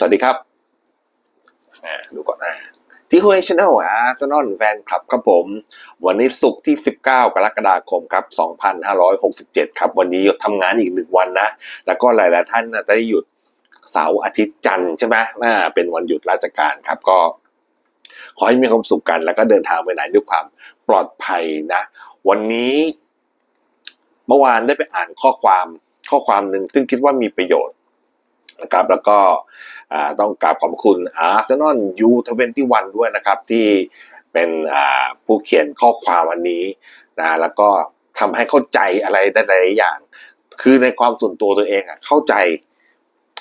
สวัสดีครับอ่าดูก่อนนะที่คุยช anel อาร์เซนอลแฟนคลับครับผม วันนี้ศุกร์ที่ 19 กรกฎาคมครับ 2567 ครับ วันนี้หยุดทำงานอีกหนึ่งวันนะ แล้วก็หลาย ๆ ท่านน่ะได้หยุดเสาร์อาทิตย์จันทร์ใช่ไหมน่าเป็นวันหยุดราชการครับก็ ขอให้มีความสุขกัน แล้วก็เดินทางไปไหนด้วยความปลอดภัยนะ วันนี้ เมื่อวานได้ไปอ่านข้อความข้อความหนึ่งซึ่งคิดว่ามีประโยชน์ นะครับ แล้วก็ต้องกราบขอบคุณ Arsenal U21 ด้วยนะครับ ที่เป็นผู้เขียนข้อความวันนี้นะแล้วก็ทำให้เข้าใจอะไรได้หลายอย่าง คือในความส่วนตัวตัวเองอะเข้าใจ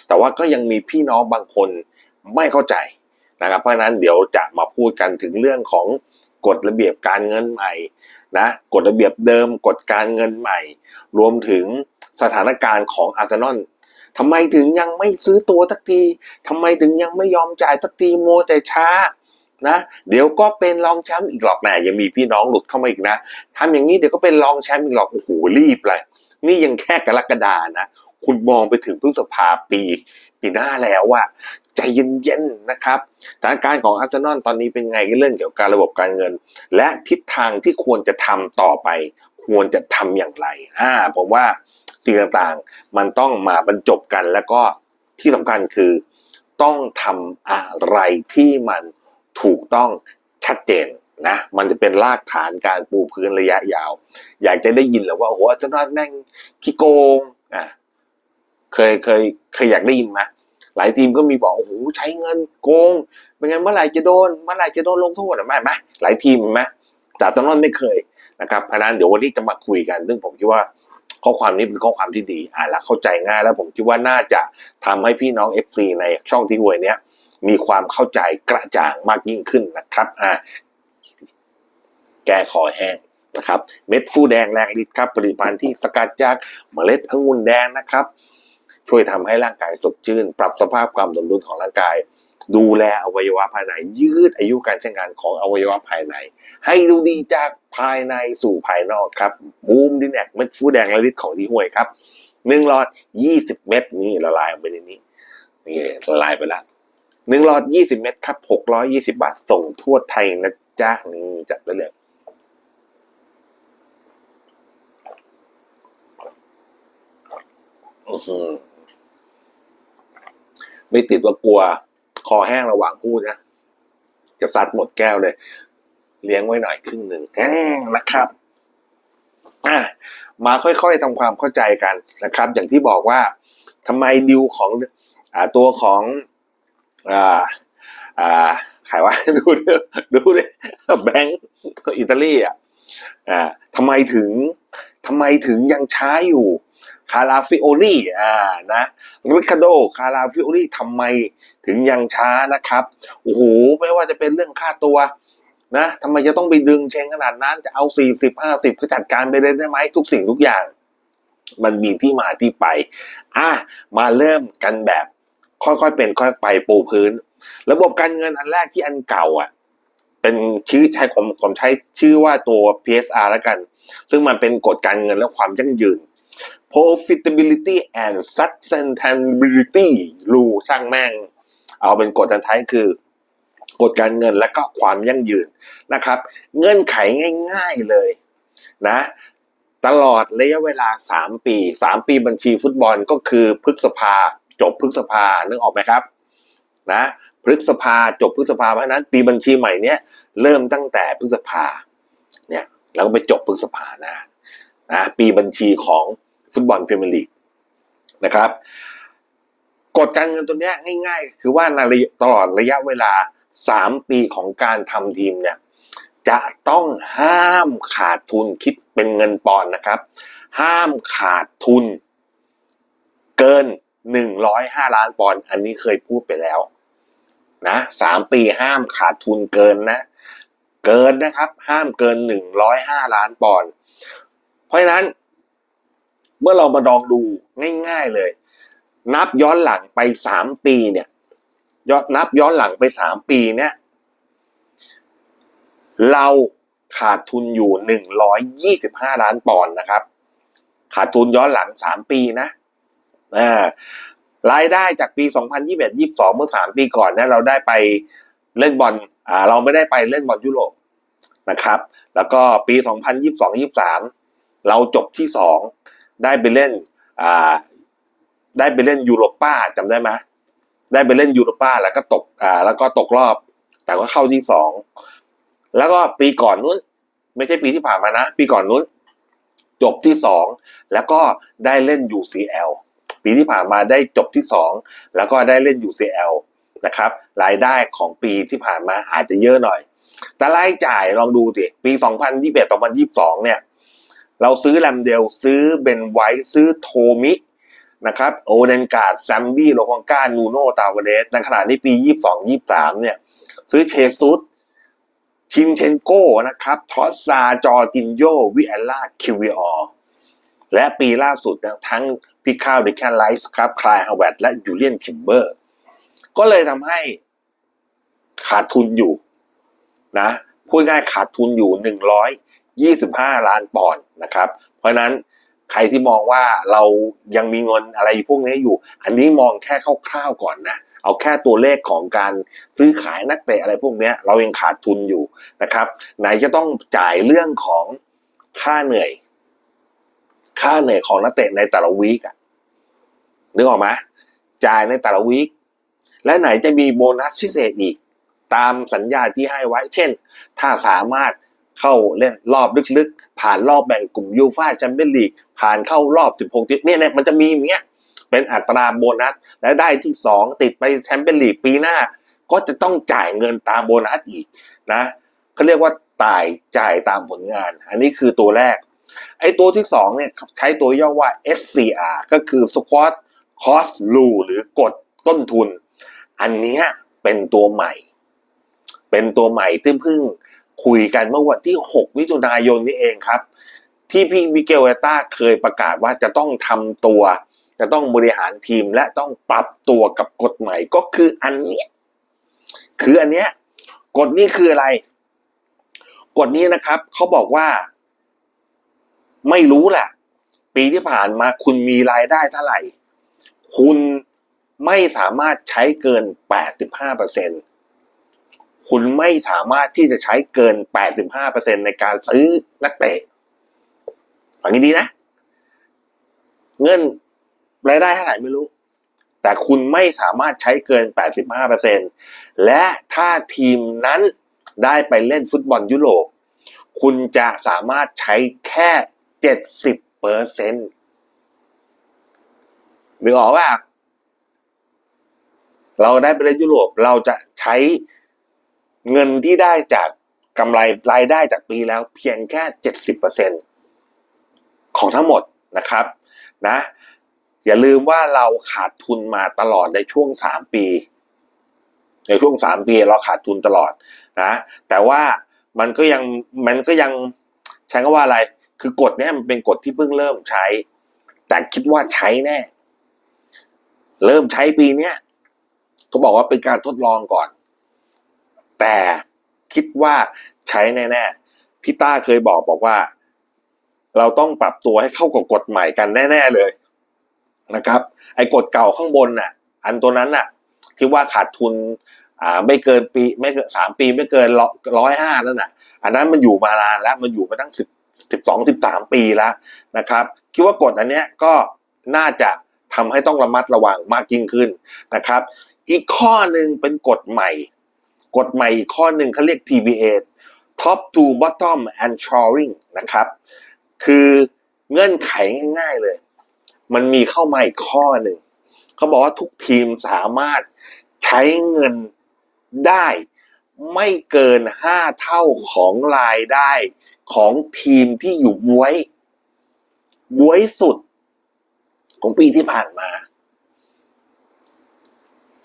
แต่ว่าก็ยังมีพี่น้องบางคนไม่เข้าใจนะครับ เพราะนั้นเดี๋ยวจะมาพูดกันถึงเรื่องของกฎระเบียบการเงินใหม่นะกฎระเบียบเดิมกฎการเงินใหม่ รวมถึงสถานการณ์ของอาร์เซนอล ทำไมถึงยังไม่ซื้อตัวสักทีทำไมถึงยังไม่ยอมจ่ายสักทีโมแต่ช้านะเดี๋ยวก็เป็นรองแชมป์อีกหรอกแหมยังมีพี่น้องหลุดเข้ามาอีกนะทำอย่างนี้เดี๋ยวก็เป็นรองแชมป์อีกหรอกโอ้โหรีบเลยนี่ยังแค่กรกฎานะคุณมองไปถึงพฤษภาปีปีหน้าแล้วอะใจเย็นๆนะครับสถานการณ์ของอาร์เซนอลตอนนี้เป็นไงเรื่องเกี่ยวกับรระบบการเงิน และทิศทางที่ควรจะทำต่อไป ควรจะทำอย่างไรอ่าผมว่า สิ่งต่างๆ มันต้องมาบรรจบกัน แล้วก็ที่สำคัญคือ ต้องทำอะไรที่มันถูกต้องชัดเจนนะมันจะเป็นรากฐานการปูพื้นระยะยาว อยากจะได้ยินหรือว่าโอ้โหอาร์เซนแม่งขี้โกงอะเคยเคยเคยอยากได้ยินไหมหลายทีมก็มีบอกโอ้โหใช้เงินโกงเป็นไงเมื่อไหร่จะโดนเมื่อไหร่จะโดนลงโทษอะไม่ไหมหลายทีมไหมแต่อาร์เซนไม่เคยนะครับเพราะนั้นเดี๋ยววันนี้จะมาคุยกัน ซึ่งผมคิดว่า ข้อความนี้เป็นข้อความที่ดีอ่านแล้วเข้าใจง่ายแล้วผมคิดว่าน่าจะทำให้พี่น้อง FC ในช่องที่หวยเนี้ยมีความเข้าใจกระจ่างมากยิ่งขึ้นนะครับอ่าแก้คอแห้งนะครับ เม็ดฟูแดงแรงฤทธิ์ครับผลิตภัณฑ์ที่สกัดจากเมล็ดองุ่นแดงนะครับ ช่วยทำให้ร่างกายสดชื่น ปรับสภาพความสมดุลของร่างกาย ดูแลอวัยวะภายใน ยืดอายุการใช้งานของอวัยวะภายใน ให้ดูดีจากภายในสู่ภายนอกครับบูมดินแอกเม็ดฟูแดงและฤทธิ์ของที่ห้วยครับหนึ่งหลอดยี่สิบเม็ดนี่ละลายไปในนี้นี่ละลายไปแล้วหนึ่งหลอดยี่สิบเม็ดครับหกร้อยยี่สิบาทส่งทั่วไทยนะจ๊ะนี่จัดไปเลยไม่ติดว่ากลัว คอแห้งระหว่างพูดนะจะซัดหมดแก้วเลย เลี้ยงไว้หน่อยครึ่งหนึ่งแห้งนะครับอะมาค่อยๆทำความเข้าใจกันนะครับ อย่างที่บอกว่าทำไมดิวของอ่าตัวของอ่าอ่าขายว่าดูดิดูดิแบงก์อิตาลีอะอ่าทำไมถึงทำไมถึงยังช้าอยู่ คาราฟิโอลี่อ่านะริคาโดคาราฟิโอลี่ทำไมถึงยังช้านะครับโอ้โหไม่ว่าจะเป็นเรื่องค่าตัวนะทำไมจะต้องไปดึงเชงขนาดนั้นจะเอาสี่สิบห้าสิบก็จัดการไปเลยได้ไหมทุกสิ่งทุกอย่าง มันมีที่มาที่ไป อะ มาเริ่มกันแบบ ค่อยๆเป็นค่อยไปปูพื้น ระบบการเงินอันแรกที่อันเก่าอะ เป็นชื่อใช้ผมผมใช้ชื่อว่าตัว PSR แล้วกัน ซึ่งมันเป็นกฎการเงินและความยั่งยืน profitability and sustainability รูช่างแม่ง เอาเป็นกฎอันท้ายคือกฎการเงินและก็ความยั่งยืนนะครับ เงื่อนไขง่าย ๆเลยนะ ตลอดระยะเวลา 3 ปี 3 ปีบัญชีฟุตบอลก็คือพฤษภาจบพฤษภานึกออกไหมครับนะพฤษภาจบพฤษภาเพราะฉะนั้น ปีบัญชีใหม่เนี้ยเริ่มตั้งแต่พฤษภาเนี่ยแล้วก็ไปจบพฤษภานะนะปีบัญชีของ ฟุตบอลพรีเมียร์ลีกนะครับกฎการเงินตัวนี้ง่าย ๆ คือว่าในตลอดระยะเวลา 3 ปีของการทำทีมเนี่ยจะต้องห้ามขาดทุนคิดเป็นเงินปอนด์นะครับ ห้ามขาดทุน เกิน 105 ล้านปอนด์อันนี้เคยพูดไปแล้วนะสามปีห้ามขาดทุนเกินนะ เกินนะครับ ห้ามเกิน 105 ล้านปอนด์เพราะฉะนั้น เมื่อเรามาลองดูง่ายๆเลย นับย้อนหลังไปสามปีเนี่ยยอดนับย้อนหลังไปสามปีเนี่ย เราขาดทุนอยู่หนึ่งร้อยยี่สิบห้าล้านปอนด์นะครับ ขาดทุนย้อนหลังสามปีนะรายได้จากปี 2021 22 เมื่อ 3 ปีก่อนเนี่ยเราได้ไปเล่นบอลอ่าเราไม่ได้ไปเล่นบอลยุโรปนะครับ แล้วก็ปี 2022 23 เราจบที่2 ได้ไปเล่นอ่าได้ไปเล่นยูโรป้าจำได้ไหมได้ไปเล่นยูโรป้าแล้วก็ตกอ่าแล้วก็ตกรอบ แต่ก็เข้าที่สองแล้วก็ปีก่อนนู้น ไม่ใช่ปีที่ผ่านมานะ ปีก่อนนู้น จบที่สองแล้วก็ได้เล่น UCL ปีที่ผ่านมาได้จบที่สองแล้วก็ได้เล่น UCL นะครับ รายได้ของปีที่ผ่านมาอาจจะเยอะหน่อย แต่รายจ่ายลองดูดิปี 2021 2022 เนี่ย เราซื้อแลมเดลซื้อเบนไวท์ซื้อโทมินะครับโอเดนการ์ดแซมบี้โลคองกานูโนตาวเดสในขณะที่ปี 22 23 เนี่ย ซื้อเชซุสชินเชนโก้นะครับทอสซาจอร์จินโยวิเอลล่าคิวิออและปีล่าสุดทั้งพิคาวเดแคนไลส์ครับคลายฮาวเวดและยูเลียนทิมเบอร์ ก็เลยทำให้ขาดทุนอยู่นะพูดง่ายขาดทุนอยู่ หนึ่งร้อยยี่สิบห้าล้านปอนด์นะครับ เพราะนั้นใครที่มองว่าเรายังมีเงินอะไรพวกนี้อยู่ อันนี้มองแค่คร่าวๆก่อนนะเอาแค่ตัวเลขของการซื้อขายนักเตะอะไรพวกนี้เรายังขาดทุนอยู่นะครับ ไหนจะต้องจ่ายเรื่องของค่าเหนื่อย ค่าเหนื่อยของนักเตะในแต่ละวีกอะนึกออกไหมจ่ายในแต่ละวีคและไหนจะมีโบนัสพิเศษอีก ตามสัญญาที่ให้ไว้ เช่น ถ้าสามารถ เข้าเล่นรอบลึกๆ ผ่านรอบแบ่งกลุ่มยูฟ่าแชมเปี้ยนลีกผ่านเข้ารอบ 16 ทีมเนี่ยเนี่ยมันจะมีอย่างเงี้ยเป็นอัตราโบนัสและได้ที่ 2 ติดไปแชมเปี้ยนลีกปีหน้า ก็จะต้องจ่ายเงินตามโบนัสอีกนะเขาเรียกว่าตายจ่ายตามผลงาน อันนี้คือตัวแรก ไอ้ตัวที่สองเนี่ยใช้ตัวย่อว่า SCR ก็คือ Squad Cost Rule หรือกฎต้นทุน อันนี้เป็นตัวใหม่ เป็นตัวใหม่ที่เพิ่ง คุยกันเมื่อวันที่ 6 มิถุนายนนี้เองครับ ที่พี่มิเกลเอต้าเคยประกาศว่าจะต้องทำตัว จะต้องบริหารทีมและต้องปรับตัวกับกฎใหม่ก็คืออันเนี้ยคืออันเนี้ยกฎนี้คืออะไร กฎนี้นะครับเขาบอกว่า ไม่รู้แหละปีที่ผ่านมาคุณมีรายได้เท่าไหร่ คุณไม่สามารถใช้เกิน 85% คุณไม่สามารถที่จะใช้เกิน 85%ในการซื้อนักเตะฟังดีๆนะ เงินรายได้เท่าไหร่ไม่รู้ แต่คุณไม่สามารถใช้เกิน 85%และถ้าทีมนั้นได้ไปเล่นฟุตบอลยุโรป คุณจะสามารถใช้แค่ 70เปอร์เซ็นต์นึกออกว่า เราได้ไปเล่นยุโรป เราจะใช้ เงินที่ได้จากกำไรรายได้จากปีแล้วเพียงแค่ 70เปอร์เซ็นต์ของทั้งหมดนะครับนะอย่าลืมว่าเราขาดทุนมาตลอดในช่วงสามปี ในช่วงสามปีเราขาดทุนตลอดนะแต่ว่ามันก็ยังมันก็ยังใช้คำว่าอะไร คือกฎเนี้ยมันเป็นกฎที่เพิ่งเริ่มใช้ แต่คิดว่าใช้แน่ เริ่มใช้ปีเนี้ยก็บอกว่าเป็นการทดลองก่อน แต่คิดว่าใช้แน่ๆพี่ต้าเคยบอกบอกว่า เราต้องปรับตัวให้เข้ากับกฎใหม่กันแน่ ๆเลยนะครับ ไอ้กฎเก่าข้างบนน่ะ อันตัวนั้นน่ะ ที่ว่าขาดทุนอ่าไม่เกินปีไม่เกินสามปีไม่เกินร้อยห้านั่นน่ะ อันนั้นมันอยู่มานานแล้วมันอยู่มาตั้งสิบสิบสองสิบสามปีแล้วนะครับ คิดว่ากฎอันเนี้ยก็น่าจะทำให้ต้องระมัดระวังมากยิ่งขึ้นนะครับ อีกข้อหนึ่งเป็นกฎใหม่ กฎใหม่อีกข้อหนึ่งเขาเรียก TBA Top to Bottom and Shoring นะครับ คือเงื่อนไขง่ายๆเลย มันมีเข้ามาอีกข้อหนึ่งเขาบอกว่าทุกทีมสามารถใช้เงินได้ไม่เกินห้าเท่าของรายได้ของทีมที่อยู่บวย บวยสุด ของปีที่ผ่านมา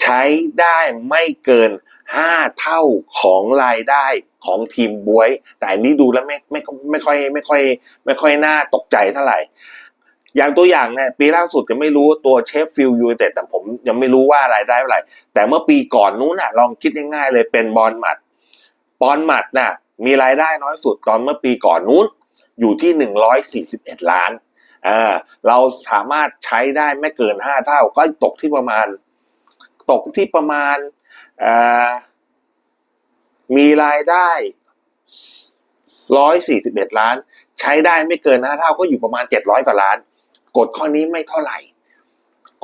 ใช้ได้ไม่เกิน ห้าเท่าของรายได้ของทีมบวย แต่อันนี้ดูแล้วไม่ไม่ไม่ค่อยไม่ค่อยไม่ค่อยน่าตกใจเท่าไหร่ อย่างตัวอย่างเนี่ยปีล่าสุดก็ไม่รู้ตัวเชฟฟิลยูไนเต็ดแต่ผมยังไม่รู้ว่ารายได้เท่าไหร่ แต่เมื่อปีก่อนนู้นน่ะลองคิดง่ายๆเลยเป็นบอลหมัดบอลหมัดน่ะมีรายได้น้อยสุดตอนเมื่อปีก่อนนู้นอยู่ที่หนึ่งร้อยสี่สิบเอ็ดล้านอ่าเราสามารถใช้ได้ไม่เกินห้าเท่าก็ตกที่ประมาณ ตกที่ประมาณ มีรายได้ร้อยสี่สิบเอ็ดล้าน ใช้ได้ไม่เกินห้าเท่าก็อยู่ประมาณเจ็ดร้อยกว่าล้าน กฎข้อนี้ไม่เท่าไหร่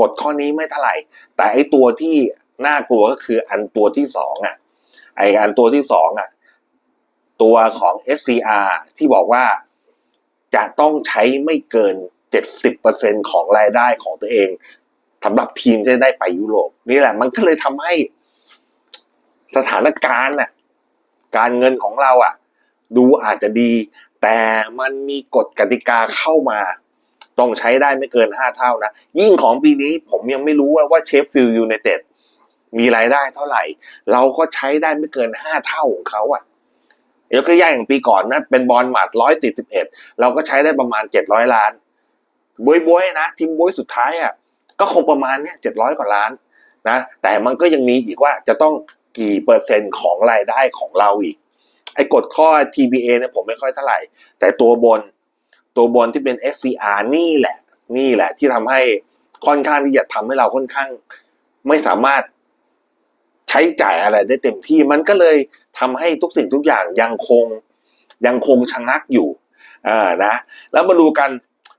กฎข้อนี้ไม่เท่าไหร่ แต่ไอตัวที่น่ากลัวก็คืออันตัวที่สองอะ ไออันตัวที่สองอะ ตัวของ SCR ที่บอกว่าจะต้องใช้ไม่เกิน 70%ของรายได้ของตัวเองสำหรับทีมที่ได้ไปยุโรปนี่แหละ มันก็เลยทำให้ สถานการณ์น่ะการเงินของเราอะ ดูอาจจะดี แต่มันมีกฎกติกาเข้ามา ต้องใช้ได้ไม่เกินห้าเท่านะ ยิ่งของปีนี้ผมยังไม่รู้ว่าว่าเชฟฟิลด์ยูไนเต็ดมีรายได้เท่าไหร่ เราก็ใช้ได้ไม่เกินห้าเท่าของเขาอะยกตัวอย่างอย่างปีก่อนนะเป็นบอลหมัดร้อยสี่สิบเอ็ดเราก็ใช้ได้ประมาณเจ็ดร้อยล้านบวยบวยนะทีมบวยสุดท้ายอะก็คงประมาณเนี้ยเจ็ดร้อยกว่าล้านนะแต่มันก็ยังมีอีกว่าจะต้อง กี่เปอร์เซ็นต์ของรายได้ของเราอีก ไอ้กฎข้อ TBA เนี่ยผมไม่ค่อยเท่าไหร่ แต่ตัวบนตัวบนที่เป็น SCR นี่แหละ นี่แหละ ที่ทำให้ค่อนข้างที่จะทำให้เราค่อนข้าง ไม่สามารถใช้จ่ายอะไรได้เต็มที่มันก็เลยทำให้ทุกสิ่งทุกอย่างยังคงยังคงชะงักอยู่อ่านะ แล้วมาดูกัน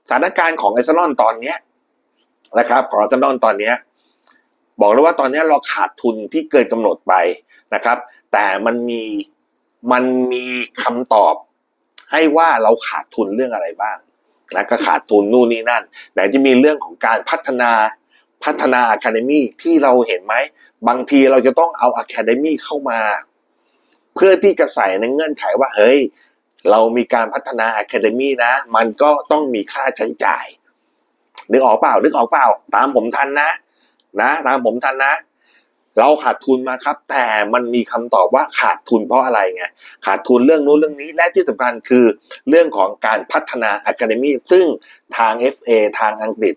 สถานการณ์ของไอซ์นอนตอนเนี้ยนะครับ ของไอซ์นอนตอนเนี้ย บอกเลยว่าตอนนี้เราขาดทุนที่เกินกำหนดไปนะครับ แต่มันมีมันมีคำตอบให้ว่าเราขาดทุนเรื่องอะไรบ้างนะก็ขาดทุนนู่นนี่นั่นไหนจะมีเรื่องของการพัฒนาพัฒนาอะคาเดมี่ที่เราเห็นไหม บางทีเราจะต้องเอาอะคาเดมี่เข้ามา เพื่อที่จะใส่ในเงื่อนไขว่า เฮ้ย เรามีการพัฒนาอะคาเดมี่นะ มันก็ต้องมีค่าใช้จ่าย นึกออกเปล่า นึกออกเปล่า ตามผมทันนะ นะตามผมทันนะ เราขาดทุนมาครับ แต่มันมีคำตอบว่าขาดทุนเพราะอะไรไงขาดทุนเรื่องนู้นเรื่องนี้ และที่สำคัญคือเรื่องของการพัฒนาอะคาเดมีซึ่งทาง FA ทางอังกฤษ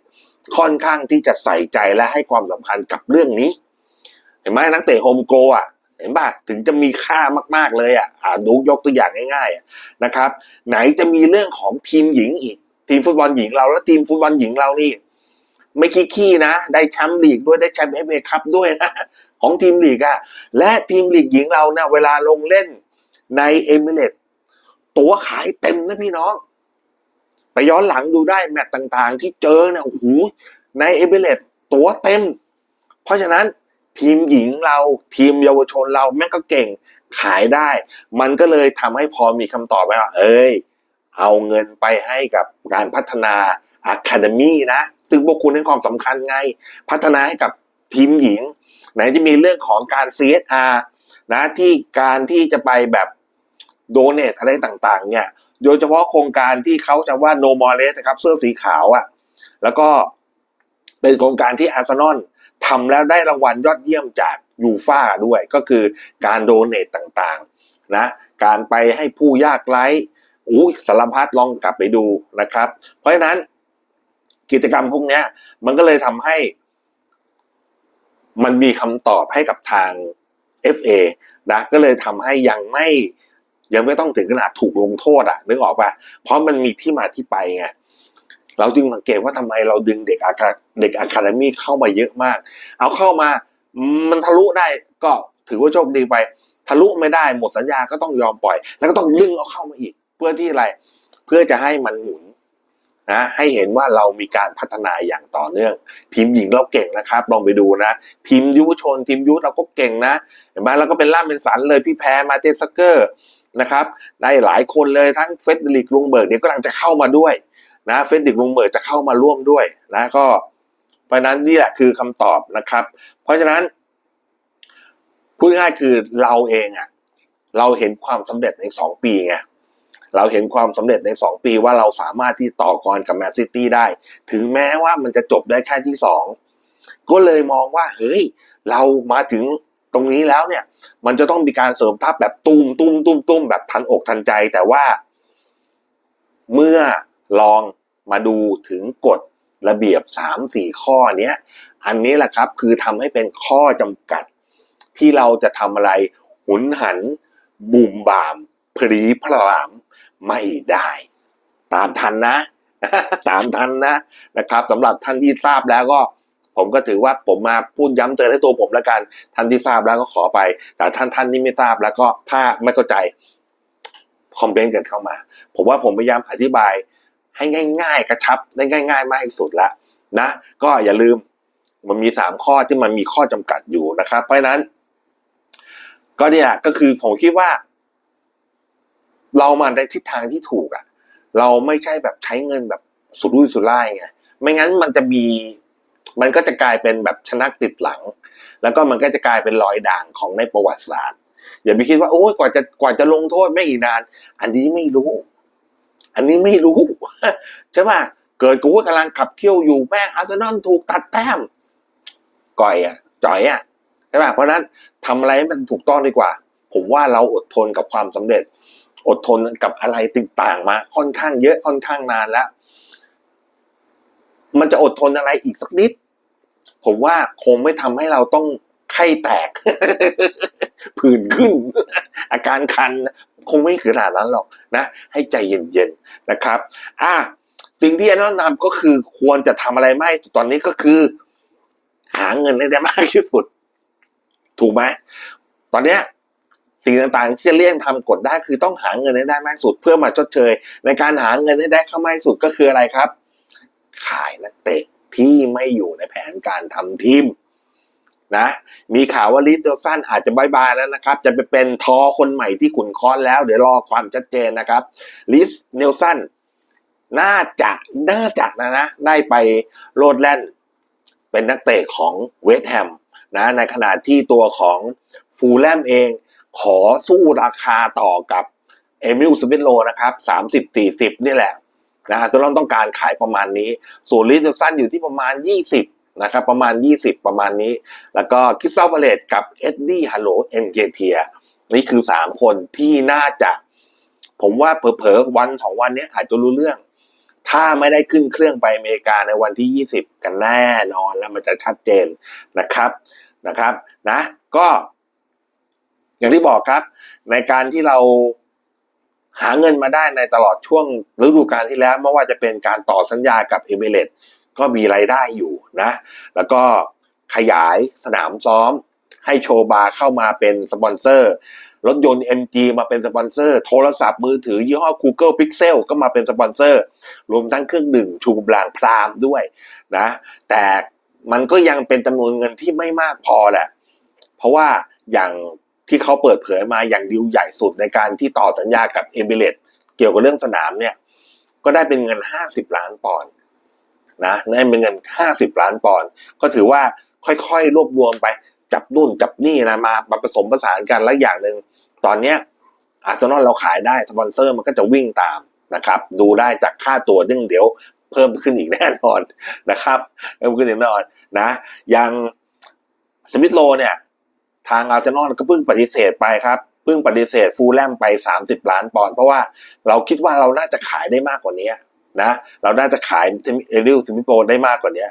ค่อนข้างที่จะใส่ใจและให้ความสำคัญกับเรื่องนี้ เห็นไหมนักเตะโฮมโกลอะเห็นป่ะถึงจะมีค่ามาก ๆ เลยอะอ่าดูยกตัวอย่างง่ายๆนะครับ ไหนจะมีเรื่องของทีมหญิงอีก ทีมฟุตบอลหญิงเราแล้วทีมฟุตบอลหญิงเรานี่ ไม่ขี้ๆนะ ได้แชมป์ลีกด้วยได้แชมป์เอฟเอคัพด้วยนะของทีมลีกอะและทีมลีกหญิงเราเนี่ยเวลาลงเล่นในเอมิเรตตั๋วขายเต็มนะพี่น้อง ไปย้อนหลังดูได้แมตช์ต่างๆ ที่เจอเนี่ยโอ้โหในเอมิเรตตั๋วเต็ม เพราะฉะนั้นทีมหญิงเราทีมเยาวชนเราแม่งก็เก่งขายได้ มันก็เลยทำให้พอมีคำตอบไปว่าเอ้ย เอาเงินไปให้กับการพัฒนา อะคาเดมี่นะ ซึ่งพวกคุณให้ความสำคัญไง พัฒนาให้กับทีมหญิง ไหนจะมีเรื่องของการ CSR นะที่การที่จะไปแบบโดเนทอะไรต่างๆ เนี่ย โดยเฉพาะโครงการที่เขาจะว่า no more less นะครับเสื้อสีขาวอะ่ะ แล้วก็เป็นโครงการที่อาร์เซนอลทำแล้วได้รางวัลยอดเยี่ยมจากยูฟ่าด้วย ก็คือการโดเนทต่างๆ นะ การไปให้ผู้ยากไร้อู้สารพัดลองกลับไปดูนะครับ เพราะฉะนั้น กิจกรรมพวกเนี้ย มันก็เลยทำให้ มันมีคำตอบให้กับทาง FA นะก็เลยทำให้ยังไม่ยังไม่ต้องถึงขนาดถูกลงโทษอะนึกออกปะเพราะมันมีที่มาที่ไปไงเราจึงสังเกตว่าทำไมเราดึงเด็กอาคาเด็กอะคาเดมี่เข้ามาเยอะมาก เอาเข้ามามันทะลุได้ก็ถือว่าโชคดีไป ทะลุไม่ได้หมดสัญญาก็ต้องยอมปล่อย แล้วก็ต้องดึงเอาเข้ามาอีก เพื่อที่อะไร เพื่อจะให้มันหมุน นะให้เห็นว่าเรามีการพัฒนาอย่างต่อเนื่อง ทีมหญิงเราเก่งนะครับลองไปดูนะ ทีมยุวชน ทีมยุทธเราก็เก่งนะเห็นไหมเราก็เป็นล่ามเป็นสันเลยพี่แพ้มาเตสเกอร์นะครับได้หลายคนเลยทั้งเฟสเดริกลุงเบิร์กเนี่ยกำลังจะเข้ามาด้วยนะเฟสเดริกลุงเบิร์กจะเข้ามาร่วมด้วยนะก็เพราะนั้นนี่แหละคือคำตอบนะครับ เพราะฉะนั้นพูดง่ายคือเราเองอะเราเห็นความสำเร็จในสองปีไง เราเห็นความสำเร็จในสองปีว่าเราสามารถที่ต่อกรกับแมนซิตี้ได้ ถึงแม้ว่ามันจะจบได้แค่ที่สองก็เลยมองว่าเฮ้ยเรามาถึงตรงนี้แล้วเนี่ย มันจะต้องมีการเสริมทัพแบบตุ้มตุ้มตุ้มตุ้มแบบทันอกทันใจ แต่ว่าเมื่อลองมาดูถึงกฎระเบียบสามสี่ข้อเนี้ย อันนี้แหละครับคือทำให้เป็นข้อจำกัดที่เราจะทำอะไร หุนหันบุ่มบาม พรีพรามไม่ได้ ตามทันนะ ตามทันนะนะครับสำหรับท่านที่ทราบแล้วก็ ผมก็ถือว่าผมมาพูดย้ำเตือนให้ตัวผมแล้วกัน ท่านที่ทราบแล้วก็ขอไป แต่ท่านท่านที่ไม่ทราบแล้วก็ถ้าไม่เข้าใจคอมเมนต์กันเข้ามา ผมว่าผมพยายามอธิบายให้ง่าย ๆ กระชับได้ง่าย ๆ มากที่สุดแล้วนะ ก็อย่าลืมมันมีสามข้อที่มันมีข้อจำกัดอยู่นะครับ เพราะฉะนั้น ก็เนี่ยก็คือผมคิดว่า เรามาในทิศทางที่ถูกอะ่ะ เราไม่ใช่แบบใช้เงินแบบสุดรุ่ยสุดร่ายไงไม่งั้นมันจะมีมันก็จะกลายเป็นแบบชนะติดหลัง แล้วก็มันก็จะกลายเป็นรอยด่างของในประวัติศาสตร์ อย่าไปคิดว่าโอ้ยกว่าจะกว่าจะลงโทษไม่อีกนาน อันนี้ไม่รู้ อันนี้ไม่รู้ใช่ป่ะเกิดกูกำลังขับเคี่ยวอยู่แม่งอาร์เซนอลถูกตัดแต้มก่อยอะจ่อยอะใช่ป่ะเพราะฉะนั้นทำอะไรให้มันถูกต้องดีกว่า ผมว่าเราอดทนกับความสำเร็จ อดทนกับอะไรต่างๆมาค่อนข้างเยอะค่อนข้างนานแล้ว มันจะอดทนอะไรอีกสักนิด ผมว่าคงไม่ทำให้เราต้องไข้แตก ผื่นขึ้น อาการคัน คงไม่ขนาดนั้นหรอกนะ ให้ใจเย็นๆนะครับ อะสิ่งที่แนะนำก็คือควรจะทำอะไรไม่ตอนนี้ก็คือ หาเงินได้มากที่สุด ถูกไหมตอนเนี้ย สิ่งต่างๆ ที่จะเลี่ยงทำกดได้คือต้องหาเงินให้ได้มากสุด เพื่อมาชดเชย ในการหาเงินให้ได้เข้ามากสุดก็คืออะไรครับ ขายนักเตะที่ไม่อยู่ในแผนการทำทีมนะมีข่าวว่าลิสเดลสันอาจจะบายบายแล้วนะครับ จะไปเป็นทอคนใหม่ที่ขุนค้อนแล้ว เดี๋ยวรอความชัดเจนนะครับลิสเนลสันน่าจะน่าจะนะนะ ได้ไปโลดแล่น เป็นนักเตะของเวสต์แฮมนะในขณะที่ตัวของฟูลแลมเอง ขอสู้ราคาต่อกับเอมิลสมิธโลนะครับสามสิบสี่สิบนี่แหละนะอาร์เซนอลต้องการขายประมาณนี้ ส่วนลิเดลสันอยู่ที่ประมาณ 20นะครับประมาณ 20 ประมาณนี้ แล้วก็คิสซาบาเลตกับเอ็ดดี้ฮัลโหลเอ็นเกเทียนี่คือ 3 คนที่น่าจะ ผมว่าเผลอๆวันสองวันนี้อาจจะรู้เรื่อง ถ้าไม่ได้ขึ้นเครื่องไปอเมริกาในวันที่ 20 กันแน่นอนแล้วมันจะชัดเจนนะครับนะครับนะ ก็ อย่างที่บอกครับ ในการที่เราหาเงินมาได้ในตลอดช่วงฤดูกาลที่แล้วไม่ว่าจะเป็นการต่อสัญญากับเอเมเรตก็มีรายได้อยู่นะ แล้วก็ขยายสนามซ้อม ให้โชว์บาร์เข้ามาเป็นสปอนเซอร์ รถยนต์ MG มาเป็นสปอนเซอร์ โทรศัพท์มือถือยี่ห้อ Google Pixel ก็มาเป็นสปอนเซอร์ รวมทั้งเครื่องดื่มชูกำลังพรามด้วยนะ แต่มันก็ยังเป็นจำนวนเงินที่ไม่มากพอแหละ เพราะว่าอย่าง ที่เขาเปิดเผยมาอย่างดิวใหญ่สุดในการที่ต่อสัญญากับเอมิเรตเกี่ยวกับเรื่องสนามเนี่ย ก็ได้เป็นเงินห้าสิบล้านปอนด์นะได้เป็นเงินห้าสิบล้านปอนด์ก็ถือว่าค่อยๆ รวบรวมไปจับนู่นจับนี่นะมามาผสมผสานกันแล้วอย่างหนึ่งตอนเนี้ยอาร์เซนอลเราขายได้สปอนเซอร์มันก็จะวิ่งตามนะครับ ดูได้จากค่าตัวนึ่งเดี๋ยวเพิ่มขึ้นอีกแน่นอนนะครับเพิ่มขึ้นอีกแน่นอนนะ อย่างสมิธโลเนี่ย ทางอาร์เซนอลก็เพิ่งปฏิเสธไปครับเพิ่งปฏิเสธฟูลแลมไป 30 ล้านปอนด์เพราะว่าเราคิดว่าเราน่าจะขายได้มากกว่านี้นะเราน่าจะขายเอริลซิมิโปได้มากกว่านี้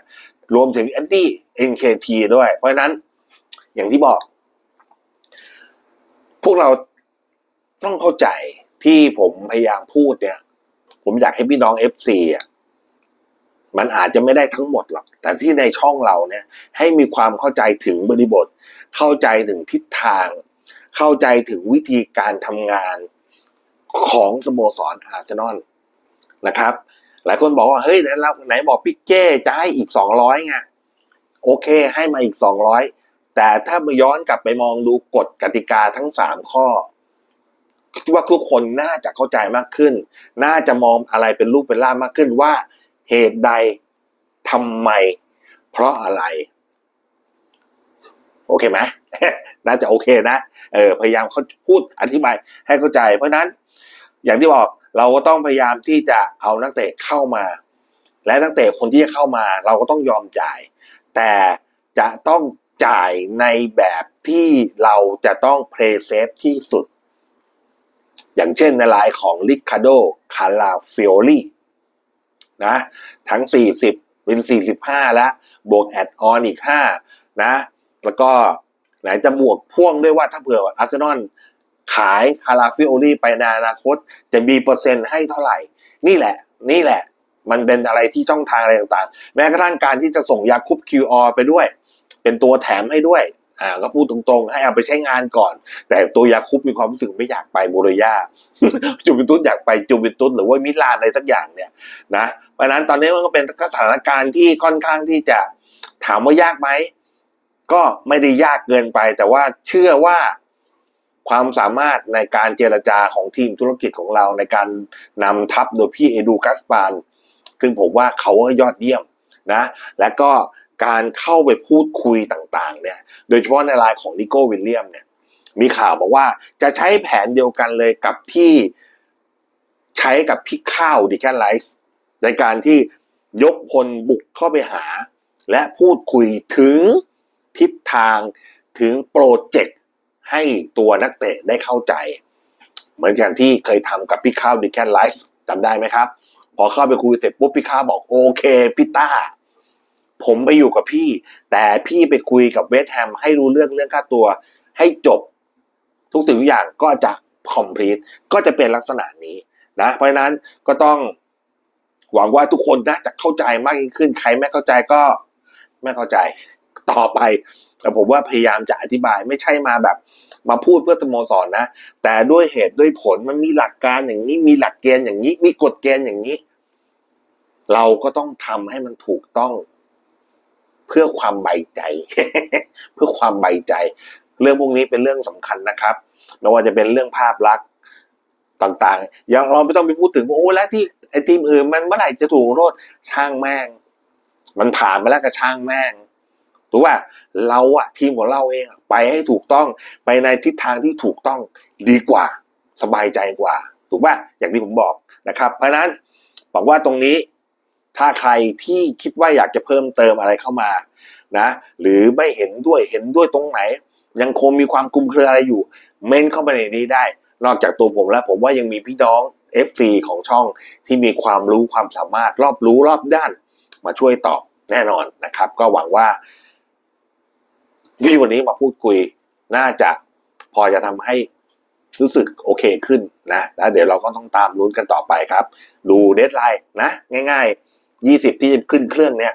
รวมถึงแอนตี้เอ็นเคทีด้วย เพราะนั้นอย่างที่บอก พวกเราต้องเข้าใจที่ผมพยายามพูดเนี่ย ผมอยากให้พี่น้องเอฟซีอะมันอาจจะไม่ได้ทั้งหมดหรอก แต่ที่ในช่องเราเนี่ย ให้มีความเข้าใจถึงบริบท เข้าใจถึงทิศทาง เข้าใจถึงวิธีการทำงานของสโมสรอาร์เซนอลนะครับ หลายคนบอกว่า เฮ้ยไหนเราไหนบอกพี่เจ้จะให้อีกสองร้อยไงโอเคให้มาอีกสองร้อยแต่ถ้ามาย้อนกลับไปมองดูกฎกติกาทั้งสามข้อคิดว่าทุกคนน่าจะเข้าใจมากขึ้น น่าจะมองอะไรเป็นรูปเป็นร่างมากขึ้นว่าเหตุใดทำไม เพราะอะไร โอเคไหมน่าจะโอเคนะเออพยายามเขาพูดอธิบายให้เข้าใจ เพราะนั้นอย่างที่บอกเราก็ต้องพยายามที่จะเอานักเตะเข้ามา และนักเตะคนที่จะเข้ามา เราก็ต้องยอมจ่าย แต่จะต้องจ่ายในแบบที่เราจะต้องเพลย์เซฟที่สุด อย่างเช่นในรายของลิคาโดคาราฟิโอลีนะทั้ง 40 เป็น 45 แล้ว บวกแอดออนอีก 5 นะ แล้วก็ไหนจะบวกพ่วงด้วยว่าถ้าเผื่ออาร์เซนอลขายคาราฟิโอลีไปในอนาคต จะมีเปอร์เซ็นต์ให้เท่าไหร่ นี่แหละ นี่แหละ มันเป็นอะไรที่ช่องทางอะไรต่างๆ แม้กระทั่งการที่จะส่งยาคุบ QR ไปด้วย เป็นตัวแถมให้ด้วยอ่าก็พูดตรงๆ ให้เอาไปใช้งานก่อน แต่ตัวยาคุบมีความรู้สึกไม่อยากไปโบรยาจูเวนตุสอยากไปจูเวนตุสหรือว่ามิลานอะไรสักอย่างเนี่ยนะเพราะฉะนั้นตอนนี้มันก็เป็นสถานการณ์ที่ค่อนข้างที่จะถามว่ายากไหม ก็ไม่ได้ยากเกินไป แต่ว่าเชื่อว่าความสามารถในการเจรจาของทีมธุรกิจของเราในการนำทัพโดยพี่เอดูกัสปานซึ่งผมว่าเขาก็ยอดเยี่ยมนะ และก็การเข้าไปพูดคุยต่างๆเนี่ย โดยเฉพาะในรายของนิโก้วิลเลียมเนี่ย มีข่าวบอกว่าจะใช้แผนเดียวกันเลยกับที่ใช้กับพี่ข้าวดิแคนไลส์ในการที่ยกพลบุกเข้าไปหา และพูดคุยถึง ทิศทางถึงโปรเจกต์ให้ตัวนักเตะได้เข้าใจ เหมือนอย่างที่เคยทำกับพี่ข้าวดิแคนไลส์จำได้ไหมครับ พอเข้าไปคุยเสร็จปุ๊บพี่ข้าวบอกโอเคพี่ต้า ผมไปอยู่กับพี่ แต่พี่ไปคุยกับเวสแฮมให้รู้เรื่องเรื่องค่าตัวให้จบทุกสิ่งทุกอย่างก็จะ complete ก็จะเป็นลักษณะนี้นะ เพราะฉะนั้นก็ต้องหวังว่าทุกคนน่าจะเข้าใจมากยิ่งขึ้น ใครไม่เข้าใจก็ไม่เข้าใจ ต่อไป แต่ผมว่าพยายามจะอธิบายไม่ใช่มาแบบ มาพูดเพื่อสโมสรนะ แต่ด้วยเหตุด้วยผลมันมีหลักการอย่างนี้ มีหลักเกณฑ์อย่างนี้ มีกฎเกณฑ์อย่างนี้ เราก็ต้องทำให้มันถูกต้อง เพื่อความใบใจ เพื่อความใบใจ เรื่องพวกนี้เป็นเรื่องสำคัญนะครับไม่ว่าจะเป็นเรื่องภาพลักษณ์ต่างๆ อย่างเราไม่ต้องไปพูดถึงโอ้แล้วที่ไอ้ทีมอื่นมันเมื่อไหร่จะถูกโทษช่างแม่ง มันผ่านมาแล้วก็ช่างแม่ง ถูกป่ะเราอะทีมของเราเองอะไปให้ถูกต้องไปในทิศทางที่ถูกต้องดีกว่า สบายใจกว่า ถูกป่ะอย่างที่ผมบอกนะครับ เพราะนั้นหวังว่าตรงนี้ถ้าใครที่คิดว่าอยากจะเพิ่มเติมอะไรเข้ามานะหรือไม่เห็นด้วยเห็นด้วยตรงไหน ยังคงมีความคุมเครืออะไรอยู่ เม้นเข้ามาในนี้ได้ นอกจากตัวผมแล้วผมว่ายังมีพี่น้อง FC ของช่องที่มีความรู้ความสามารถรอบรู้รอบด้าน มาช่วยตอบแน่นอนนะครับ ก็หวังว่า ที่วันนี้มาพูดคุยน่าจะพอจะทำให้รู้สึกโอเคขึ้นนะแล้วเดี๋ยวเราก็ต้องตามลุ้นกันต่อไปครับ ดูเดทไลน์นะ ง่ายๆยี่สิบที่จะขึ้นเครื่องเนี่ย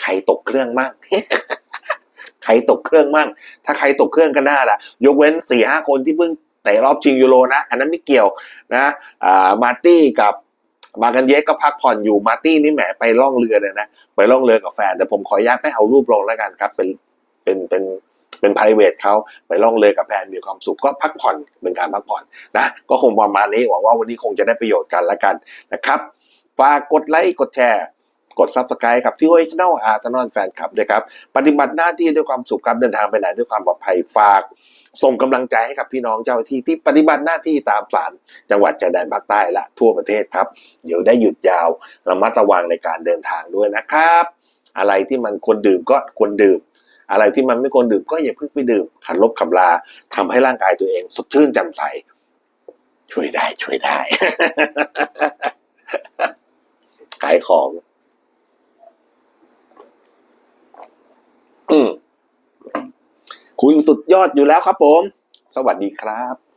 ใครตกเครื่องมั่งใครตกเครื่องมั่ง ถ้าใครตกเครื่องก็น่าละยกเว้นสี่ห้าคนที่เพิ่งเตะรอบชิงยูโรนะ อันนั้นไม่เกี่ยวนะอ่ามาร์ตี้กับมากันเยสก็พักผ่อนอยู่มาร์ตี้นี่แหมไปล่องเรือเลยนะ ไปล่องเรือกับแฟน แต่ผมขออนุญาตไม่เอารูปลงแล้วกันครับ เป็น เป็นเป็นเป็น p r i v a t เขาไปล่องเรือกับแฟนมีความสุขก็พักผ่อนเป็นการพักผ่อนนะก็คงประมาณนี้หวังว่าวันนี้คงจะได้ประโยชน์กันละกันนะครับฝากกดไลค์กดแชร์กด subscribe ครับที่ Original Arsenal Fan ครับด้วยครับ ปฏิบัติหน้าที่ด้วยความสุขครับเดินทางไปไหนด้วยความปลอดภัยฝาก ส่งกำลังใจให้กับพี่น้องเจ้าหน้าที่ที่ปฏิบัติหน้าที่ตามสารจังหวัดชายแดนภาคใต้และทั่วประเทศครับ เดี๋ยวได้หยุดยาวระมัดระวังในการเดินทางด้วยนะครับ อะไรที่มันควรดื่มก็ควรดื่ม อะไรที่มันไม่ควรดื่มก็อย่าเพิ่งไปดื่มขันลบขับลาทำให้ร่างกายตัวเอง สดชื่นแจ่มใส ช่วยได้ช่วยได้ขายของ อืมคุณสุดยอดอยู่แล้วครับผม สวัสดีครับ